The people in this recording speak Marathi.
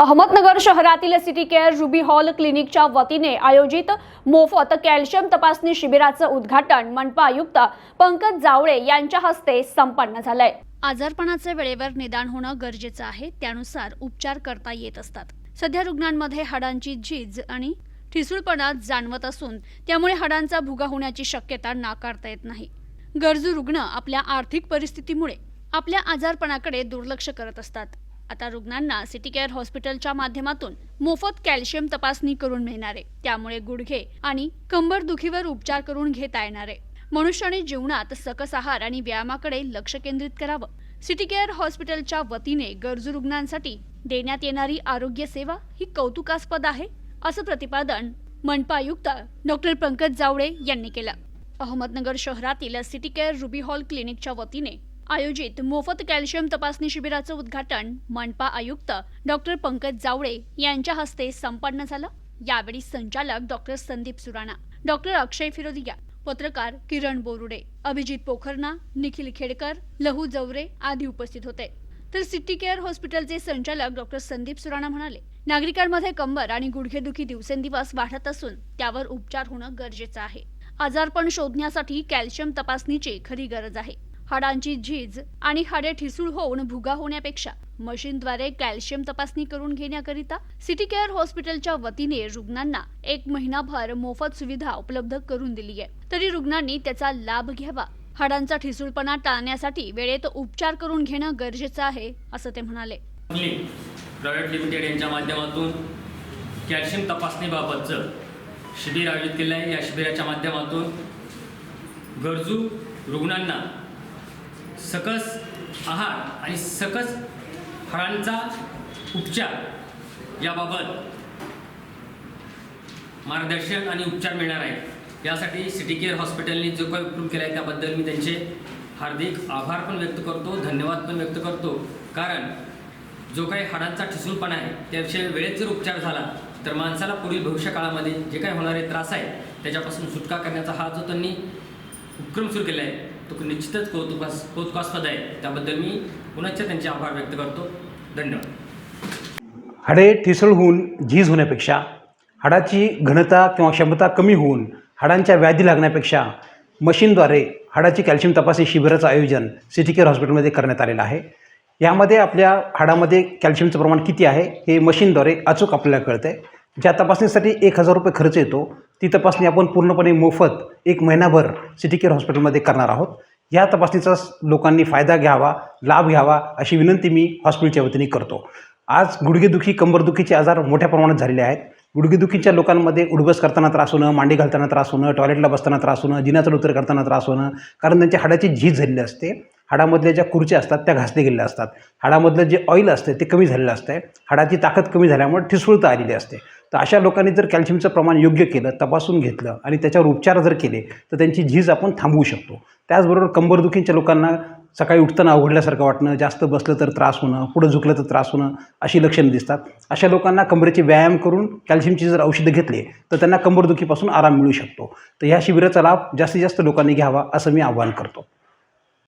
अहमदनगर शहरातील सिटी केअर रुबी हॉल क्लिनिकच्या वतीने आयोजित मोफत कॅल्शियम तपासणी शिबिराचं उद्घाटन मनपा आयुक्त पंकज जावळे यांच्या हस्ते संपन्न झालंय. आजारपणाचे वेळेवर निदान होणं गरजेचं आहे त्यानुसार उपचार करता येत असतात. सध्या रुग्णांमध्ये हाडांची झीज आणि ठिसूळपणा जाणवत असून त्यामुळे हाडांचा भुगा होण्याची शक्यता नाकारता येत नाही. गरजू रुग्ण आपल्या आर्थिक परिस्थितीमुळे आपल्या आजारपणाकडे दुर्लक्ष करत असतात. आता रुग्णांना सिटी केअर हॉस्पिटलच्या माध्यमातून मोफत कॅल्शियम तपासणी करून मिळणार आहे. त्यामुळे गुडघे आणि कंबर दुखीवर उपचार करून घेता येणार आहे. मनुष्याने जीवनात सकस आहार आणि व्यायामाकडे लक्ष केंद्रित करावं. सिटी केअर हॉस्पिटलच्या वतीने गरजू रुग्णांसाठी देण्यात येणारी आरोग्य सेवा ही कौतुकास्पद आहे असं प्रतिपादन मनपा आयुक्त डॉक्टर पंकज जावळे यांनी केलं. अहमदनगर शहरातील सिटी केअर रुबी हॉल क्लिनिकच्या वतीने आयोजित मोफत कॅल्शियम तपासणी शिबिराचं उद्घाटन मनपा आयुक्त डॉक्टर पंकज जावळे यांच्या हस्ते संपन्न झालं. यावेळी संचालक डॉक्टर संदीप सुराणा डॉक्टर अक्षय फिरोदिया पत्रकार किरण बोरुडे अभिजित पोखरणा निखिल खेडकर लहू जवरे आदी उपस्थित होते. तर सिटी केअर हॉस्पिटलचे संचालक डॉक्टर संदीप सुराणा म्हणाले नागरिकांमध्ये कंबर आणि गुडघेदुखी दिवसेंदिवस वाढत असून त्यावर उपचार होणं गरजेचं आहे. आजारपण शोधण्यासाठी कॅल्शियम तपासणीची खरी गरज आहे. हाडांची झीज आणि हाडे ठिसूळ होऊन भुगा होण्यापेक्षा मशीनद्वारे कॅल्शियम तपासणी करून घेण्याकरिता सिटी केअर हॉस्पिटलच्या वतीने रुग्णांना एक महिनाभर मोफत सुविधा उपलब्ध करून दिली आहे. तरी रुग्णांनी त्याचा लाभ घ्यावा. हाडांचा ठिसूळपणा टाळण्यासाठी वेळेत उपचार करून घेणं गरजेचं आहे असं ते म्हणाले. प्रायव्हेट लिमिटेड यांच्या माध्यमातून कॅल्शियम तपासणीबाबतचं शिबिर आयोजित केलं आहे. या शिबिराच्या माध्यमातून गरजू रुग्णांना सकस आहार आणि सकस फळांचा उपचार याबाबत मार्गदर्शन आणि उपचार मिळणार आहे यासाठी सिटी केअर हॉस्पिटलने जो काही उपक्रम केला आहे त्याबद्दल मी त्यांचे हार्दिक आभार पण व्यक्त करतो धन्यवाद पण व्यक्त करतो. कारण जो काही हाडांचा ठिसूळपणा आहे त्याविषयी वेळेत जर उपचार झाला तर माणसाला पुढील भविष्य काळामध्ये जे काही होणारे त्रास आहे त्याच्यापासून सुटका करण्याचा हा जो त्यांनी उपक्रम सुरू केला आहे तो निश्चितच कौतुकास कौतुकास्पद आहे. त्याबद्दल मी पुनश्च त्यांचे आभार व्यक्त करतो. धन्यवाद. हाडे ठिसळ होऊन झीज होण्यापेक्षा हाडाची घनता किंवा क्षमता कमी होऊन हाडांच्या व्याधी लागण्यापेक्षा मशीनद्वारे हाडाची कॅल्शियम तपासणी शिबिराचं आयोजन सिटी केअर हॉस्पिटलमध्ये करण्यात आलेलं आहे. यामध्ये आपल्या हाडामध्ये कॅल्शियमचं प्रमाण किती आहे हे मशीनद्वारे अचूक आपल्याला कळतं आहे ज्या तपासणीसाठी एक हजार रुपये खर्च येतो ती तपासणी आपण पूर्णपणे मोफत एक महिनाभर सिटी केअर हॉस्पिटलमध्ये करणार आहोत. या तपासणीचा लोकांनी फायदा घ्यावा लाभ घ्यावा अशी विनंती मी हॉस्पिटलच्या वतीने करतो. आज गुडघेदुखी कंबरदुखीचे आजार मोठ्या प्रमाणात झालेले आहेत. गुडघेदुखीच्या लोकांमध्ये उडबस करताना त्रास होणं मांडी घालताना त्रास होणं टॉयलेटला बसताना त्रास होणं जिनाचा उतर करताना त्रास होणं कारण त्यांच्या हाडाची झीज झालेली असते. हाडामधल्या ज्या खुर्च्या असतात त्या घासले गेलेल्या असतात. हाडामधलं जे ऑइल असतं ते कमी झालेलं असतं. हाडाची ताकद कमी झाल्यामुळे ठिसूळता आलेली असते. तर अशा लोकांनी जर कॅल्शियमचं प्रमाण योग्य केलं तपासून घेतलं आणि त्याच्यावर उपचार जर केले तर त्यांची झीज आपण थांबवू शकतो. त्याचबरोबर कंबरदुखीच्या लोकांना सकाळी उठताना अवघडल्यासारखं वाटणं जास्त बसलं तर त्रास होणं पुढं झुकलं तर त्रास होणं अशी लक्षणं दिसतात. अशा लोकांना कंबरेचे व्यायाम करून कॅल्शियमची जर औषधं घेतले तर त्यांना कंबरदुखीपासून आराम मिळू शकतो. तर ह्या शिबिराचा लाभ जास्तीत जास्त लोकांनी घ्यावा असं मी आवाहन करतो.